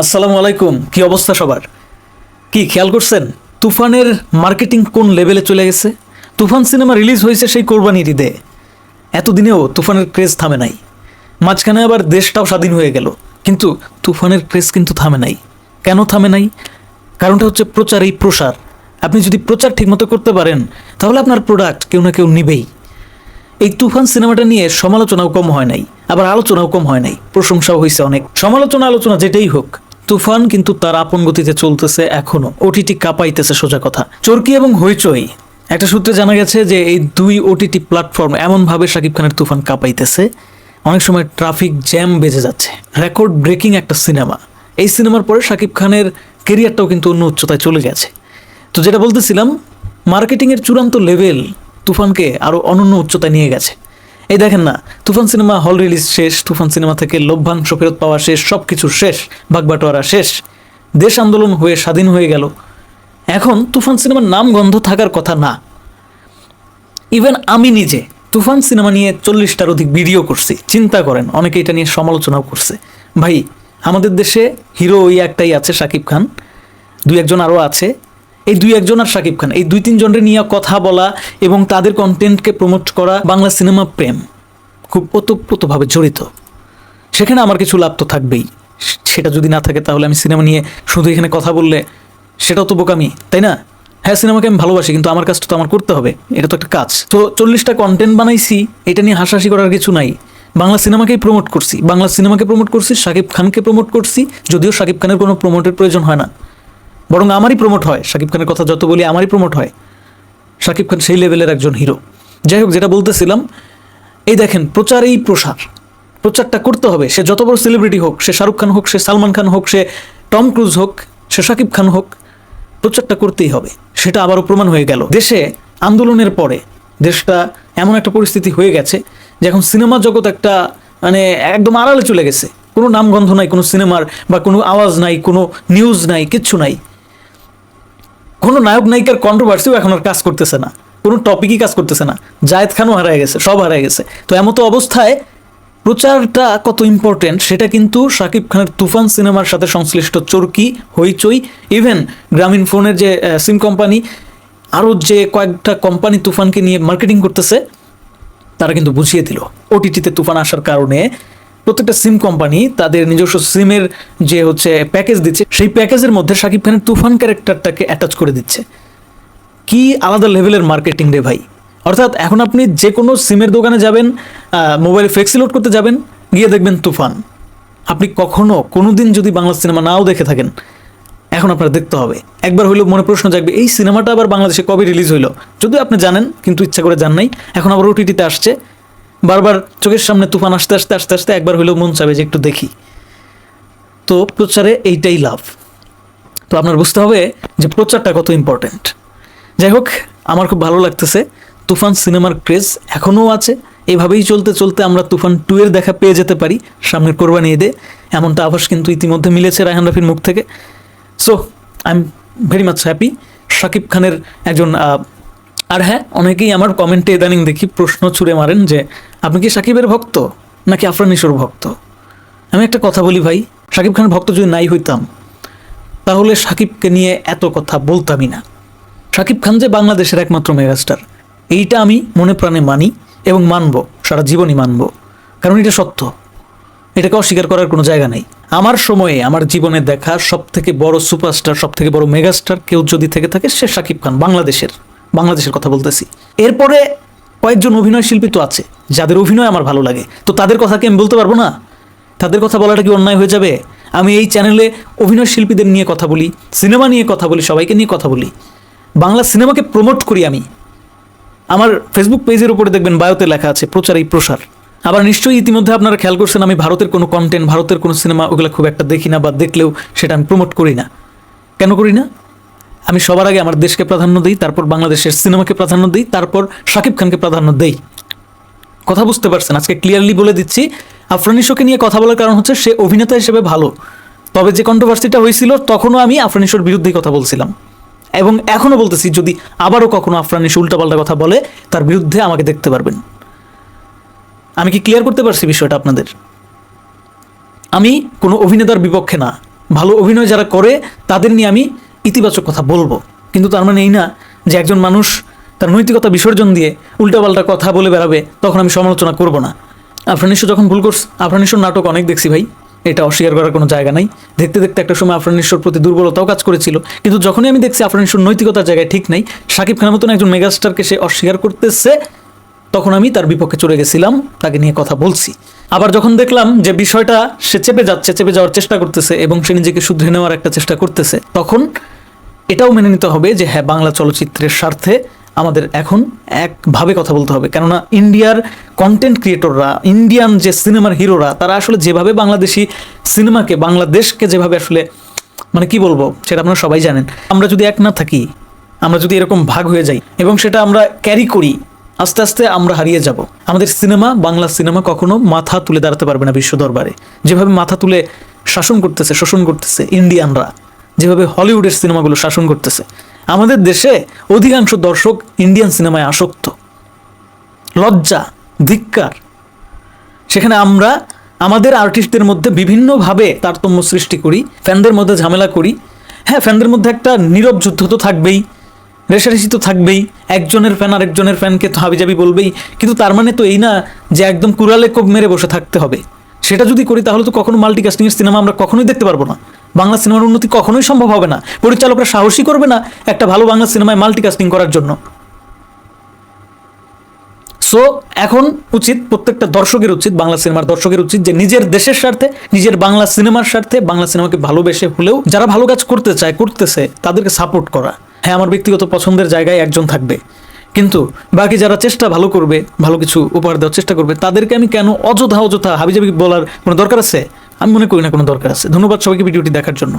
আসসালামু আলাইকুম, কি অবস্থা সবার? কি, খেয়াল করছেন? তুফানের মার্কেটিং কোন লেভেলে চলে গেছে? তুফান সিনেমা রিলিজ হয়েছে সেই কোরবানির ঈদে। এতদিনেও তুফানের ক্রেজ থামে নাই। মাঝখানে আবার দেশটাও স্বাধীন হয়ে গেল। কিন্তু তুফানের ক্রেজ কিন্তু থামে নাই। কেন থামে নাই? কারণটা হচ্ছে প্রচার এই প্রসার। আপনি যদি প্রচার ঠিকমতো করতে পারেন, তাহলে আপনার প্রোডাক্ট কেউ না কেউ নিবেই। এই তুফান সিনেমাটা নিয়ে সমালোচনাও কম হয় নাই, আবার আলোচনাও কম হয় নাই। প্রশংসাও হয়েছে অনেক। সমালোচনা আলোচনা যেটাই হোক তুফান কিন্তু তার আপন গতিতে চলতেছে এখনও। ওটিটি কাঁপাইতেছে সোজা কথা। চরকি এবং হইচই। একটা সূত্রে জানা গেছে যে এই দুই ওটিটি প্ল্যাটফর্ম এমনভাবে শাকিব খানের তুফান কাঁপাইতেছে, অনেক সময় ট্রাফিক জ্যাম বেজে যাচ্ছে। রেকর্ড ব্রেকিং একটা সিনেমা। এই সিনেমার পরে শাকিব খানের কেরিয়ারটাও কিন্তু অন্য উচ্চতায় চলে গেছে। তো যেটা বলতেছিলাম, মার্কেটিংয়ের চূড়ান্ত লেভেল তুফানকে আরও অনন্য উচ্চতায় নিয়ে গেছে। এই দেখেন না, তুফান সিনেমা হল রিলিজ শেষ, তুফান সিনেমা থেকে লভ্যাংশ ফেরত পাওয়া শেষ সব কিছু শেষ, বাগবাটোয়ারা শেষ। দেশ আন্দোলন হয়ে, স্বাধীন হয়ে গেল। এখন তুফান সিনেমার নাম গন্ধ থাকার কথা না। ইভেন আমি নিজে তুফান সিনেমা নিয়ে চল্লিশটার অধিক ভিডিও করছি, চিন্তা করেন, অনেকে এটা নিয়ে সমালোচনাও করছে। ভাই, আমাদের দেশে হিরো ওই একটাই আছে শাকিব খান। দুই একজন আরও আছে এই দুই একজন আর শাকিব খান, এই দুই তিনজনের নিয়ে কথা বলা এবং তাদের কন্টেন্টকে প্রমোট করা বাংলা সিনেমা প্রেম খুব ওতপ্রোতভাবে জড়িত। সেখানে আমার কিছু লাভ তো থাকবেই। সেটা যদি না থাকে তাহলে আমি সিনেমা নিয়ে শুধু এখানে কথা বললে সেটাও তো বোকামি, তাই না? হ্যাঁ সিনেমাকে আমি ভালোবাসি, কিন্তু আমার কাজটা তো আমার করতে হবে, এটা তো একটা কাজ। তো চল্লিশটা কন্টেন্ট বানাইছি, এটা নিয়ে হাসাহাসি করার কিছু নাই। বাংলা সিনেমাকেই প্রমোট করছি, বাংলা সিনেমাকে প্রমোট করছি, শাকিব খানকে প্রমোট করছি, যদিও শাকিব খানের কোনো প্রমোটের প্রয়োজন হয় না। বরং আমারই প্রমোট হয়। শাকিব খানের কথা যত বলি, আমারই প্রমোট হয়। শাকিব খান সেই লেভেলের একজন হিরো। যাই হোক, যেটা বলতেছিলাম, এই দেখেন, প্রচারেই প্রসার। প্রচারটা করতে হবে। সে যত বড় সেলিব্রিটি হোক, সে শাহরুখ খান হোক, সে সালমান খান হোক, সে টম ক্রুজ হোক, সে শাকিব খান হোক, প্রচারটা করতেই হবে। সেটা আবারও প্রমাণ হয়ে গেল। দেশে আন্দোলনের পরে দেশটা এমন একটা পরিস্থিতি হয়ে গেছে যে এখন সিনেমা জগৎ একটা মানে একদম আড়ালে চলে গেছে। কোনো নামগন্ধ নাই, কোনো সিনেমার বা কোনো আওয়াজ নাই, কোনো নিউজ নাই, কিচ্ছু নাই। কোনো নায়ক নায়িকার কন্ট্রোভার্সিও এখন আর কাজ করতেছে না। কোনো টপিকই কাজ করতেছে না। জায়েদ খানও হারায় গেছে, সব হারায় গেছে। তো এমতো অবস্থায় প্রচারটা কত ইম্পর্টেন্ট সেটা কিন্তু শাকিব খানের তুফান সিনেমার সাথে সংশ্লিষ্ট চরকি, হইচই ইভেন গ্রামীণ ফোনের যে সিম কোম্পানি আরও যে কয়েকটা কোম্পানি তুফানকে নিয়ে মার্কেটিং করতেছে, তারা কিন্তু বুঝিয়ে দিল। ওটিটিতে তুফান আসার কারণে প্রত্যেকটা সিম কোম্পানি তাদের নিজস্ব সিমের যে হচ্ছে প্যাকেজ দিচ্ছে, সেই প্যাকেজের মধ্যে শাকিব খানের তুফান ক্যারেক্টারটাকে অ্যাটাচ করে দিচ্ছে। কি আলাদা লেভেলের মার্কেটিং রে ভাই? অর্থাৎ এখন আপনি যে কোনো সিমের দোকানে যাবেন মোবাইলে ফ্লেক্সি লোড করতে যাবেন, গিয়ে দেখবেন তুফান। আপনি কখনো কোনো দিন যদি বাংলা সিনেমা নাও দেখে থাকেন, এখন আপনার দেখতে হবে। একবার হইলেও মনে প্রশ্ন জাগবে, এই সিনেমাটা আবার বাংলাদেশে কবে রিলিজ হইল? যদিও আপনি জানেন, কিন্তু ইচ্ছা করে জান নাই, এখন আবার ওটিটিতে আসছে বারবার চোখের সামনে তুফান আসতে আসতে আস্তে আস্তে একবার হইলেও মন চাবে যে একটু দেখি। তো প্রচারে এইটাই লাভ। তো আপনার বুঝতে হবে যে প্রচারটা কত ইম্পর্ট্যান্ট যাই হোক, আমার খুব ভালো লাগতেছে। তুফান সিনেমার ক্রেজ এখনও আছে। এভাবেই চলতে চলতে আমরা তুফান টু এর দেখা পেয়ে যেতে পারি। সামনের কোরবানি ঈদে। এমনটা আভাস কিন্তু ইতিমধ্যে মিলেছে রায়হান রাফির মুখ থেকে। So I am very much happy Shakib খানের একজন আর হ্যাঁ অনেকেই আমার কমেন্টে ইদানিং দেখি প্রশ্ন ছুড়ে মারেন যে, আপনি কি সাকিবের ভক্ত নাকি আফরানিসুর ভক্ত? আমি একটা কথা বলি ভাই, সাকিব খানের ভক্ত যদি নাই হইতাম, তাহলে সাকিবকে নিয়ে এত কথা বলতামই না। শাকিব খান যে বাংলাদেশের একমাত্র মেগাস্টার, এইটা আমি মনে প্রাণে মানি এবং মানব, সারা জীবনই মানব, কারণ এটা সত্য। এটাকে অস্বীকার করার কোনো জায়গা নেই। আমার সময়ে, আমার জীবনে দেখা সব থেকে বড় সুপারস্টার সব থেকে বড় মেগাস্টার কেউ যদি থেকে থাকে, সে সাকিব খান, বাংলাদেশের। বাংলাদেশের কথা বলতেছি। এরপরে কয়েকজন অভিনয় শিল্পী তো আছে, যাদের অভিনয় আমার ভালো লাগে। তো তাদের কথা কি আমি বলতে পারব না? তাদের কথা বলাটা কি অন্যায় হয়ে যাবে? আমি এই চ্যানেলে অভিনয় শিল্পীদের নিয়ে কথা বলি, সিনেমা নিয়ে কথা বলি, সবাইকে নিয়ে কথা বলি। বাংলা সিনেমাকে প্রমোট করি আমি। আমার ফেসবুক পেজের উপরে দেখবেন বায়োতে লেখা আছে, প্রচার এই প্রসার। আবার নিশ্চয়ই ইতিমধ্যে আপনারা খেয়াল করছেন, আমি ভারতের কোনো কন্টেন্ট ভারতের কোনো সিনেমা ওগুলো খুব একটা দেখি না বা দেখলেও সেটা আমি প্রমোট করি না। কেন করি না? আমি সবার আগে আমার দেশকে প্রাধান্য দিই, তারপর বাংলাদেশের সিনেমাকে প্রাধান্য দিই, তারপর শাকিব খানকে প্রাধান্য দেই। কথা বুঝতে পারছেন, আজকে ক্লিয়ারলি বলে দিচ্ছি আফরানিশোকে নিয়ে কথা বলার কারণ হচ্ছে সে অভিনেতা হিসেবে ভালো। তবে যে কন্ট্রোভার্সিটা হয়েছিল, তখনও আমি আফরানিশোর বিরুদ্ধেই কথা বলছিলাম। এবং এখনও বলতেছি, যদি আবারও কখনো আফরানিশো উল্টাপাল্টা কথা বলে, তার বিরুদ্ধে আমাকে দেখতে পারবেন। আমি কি ক্লিয়ার করতে পারছি বিষয়টা আপনাদের? আমি কোনো অভিনেতার বিপক্ষে না। ভালো অভিনয় যারা করে, তাদের নিয়ে আমি ইতিবাচক কথা বলব। কিন্তু তার মানে এই না যে একজন মানুষ তার নৈতিকতা বিসর্জন দিয়ে উল্টাপাল্টা কথা বলে বেড়াবে, তখন আমি সমালোচনা করব না। আফরানিশো যখন ভুল করছে আফরানিশোর নাটক অনেক দেখছি ভাই। এটা অস্বীকার করার কোনো জায়গা নাই। দেখতে দেখতে একটা সময় আফরানিশোর প্রতি দুর্বলতাও কাজ করেছিল। কিন্তু যখনই আমি দেখছি আফরানিশোর নৈতিকতার জায়গায় ঠিক নাই শাকিব খানের মতন একজন মেগাস্টারকে সে অস্বীকার করতেছে, তখন আমি তার বিপক্ষে চলে গেছিলাম, তাকে নিয়ে কথা বলছি। আবার যখন দেখলাম যে বিষয়টা সে চেপে যাচ্ছে, চেপে যাওয়ার চেষ্টা করতেছে এবং সে নিজেকে শুধরে নেওয়ার একটা চেষ্টা করতেছে, তখন এটাও মেনে নিতে হবে যে হ্যাঁ বাংলা চলচ্চিত্রের স্বার্থে আমাদের এখন একভাবে কথা বলতে হবে। কেননা ইন্ডিয়ার কন্টেন্ট ক্রিয়েটররা ইন্ডিয়ান যে সিনেমার হিরোরা, তারা আসলে যেভাবে বাংলাদেশি সিনেমাকে বাংলাদেশকে যেভাবে আসলে মানে কি বলব, সেটা আপনারা সবাই জানেন। আমরা যদি এক না থাকি, আমরা যদি এরকম ভাগ হয়ে যাই, এবং সেটা আমরা ক্যারি করি, আস্তে আস্তে আমরা হারিয়ে যাব। আমাদের সিনেমা বাংলা সিনেমা কখনো মাথা তুলে দাঁড়াতে পারবে না বিশ্ব দরবারে। যেভাবে মাথা তুলে শাসন করতেছে, শোষণ করতেছে ইন্ডিয়ানরা যেভাবে হলিউডের সিনেমাগুলো শাসন করতেছে। আমাদের দেশে অধিকাংশ দর্শক ইন্ডিয়ান সিনেমায় আসক্ত। লজ্জা, ধিক্কার। সেখানে আমরা আমাদের আর্টিস্টদের মধ্যে বিভিন্নভাবে তারতম্য সৃষ্টি করি, ফ্যানদের মধ্যে ঝামেলা করি। হ্যাঁ ফ্যানদের মধ্যে একটা নীরব যুদ্ধ তো থাকবেই, রেশারেশি তো থাকবেই, একজনের ফ্যান আরেকজনের ফ্যানকে তো হাবিজাবি বলবেই, কিন্তু তার মানে তো এই না যে একদম কুড়ালে কোপ মেরে বসে থাকতে হবে। সেটা যদি করি, তাহলে তো কখনো মাল্টিকাস্টিংয়ের সিনেমা আমরা কখনোই দেখতে পারব না। বাংলা সিনেমার উন্নতি কখনোই সম্ভব হবে না। পরিচালকরা সাহসী করবে না একটা ভালো বাংলা সিনেমায় মাল্টিকাস্টিং করার জন্য। সো এখন উচিত প্রত্যেকটা দর্শকের উচিত, বাংলা সিনেমার দর্শকের উচিত যে নিজের দেশের স্বার্থে, নিজের বাংলা সিনেমার স্বার্থে বাংলা সিনেমাকে ভালোবেসে হলেও যারা ভালো কাজ করতে চায়, করতেছে, তাদেরকে সাপোর্ট করা। হ্যাঁ আমার ব্যক্তিগত পছন্দের জায়গায় একজন থাকবে। কিন্তু বাকি যারা চেষ্টা ভালো করবে, ভালো কিছু উপহার দেওয়ার চেষ্টা করবে, তাদেরকে আমি কেন অযথা অযথা হাবিজাবি বলার কোনো দরকার আছে? আমি মনে করি না কোনো দরকার আছে। ধন্যবাদ সবাইকে ভিডিওটি দেখার জন্য।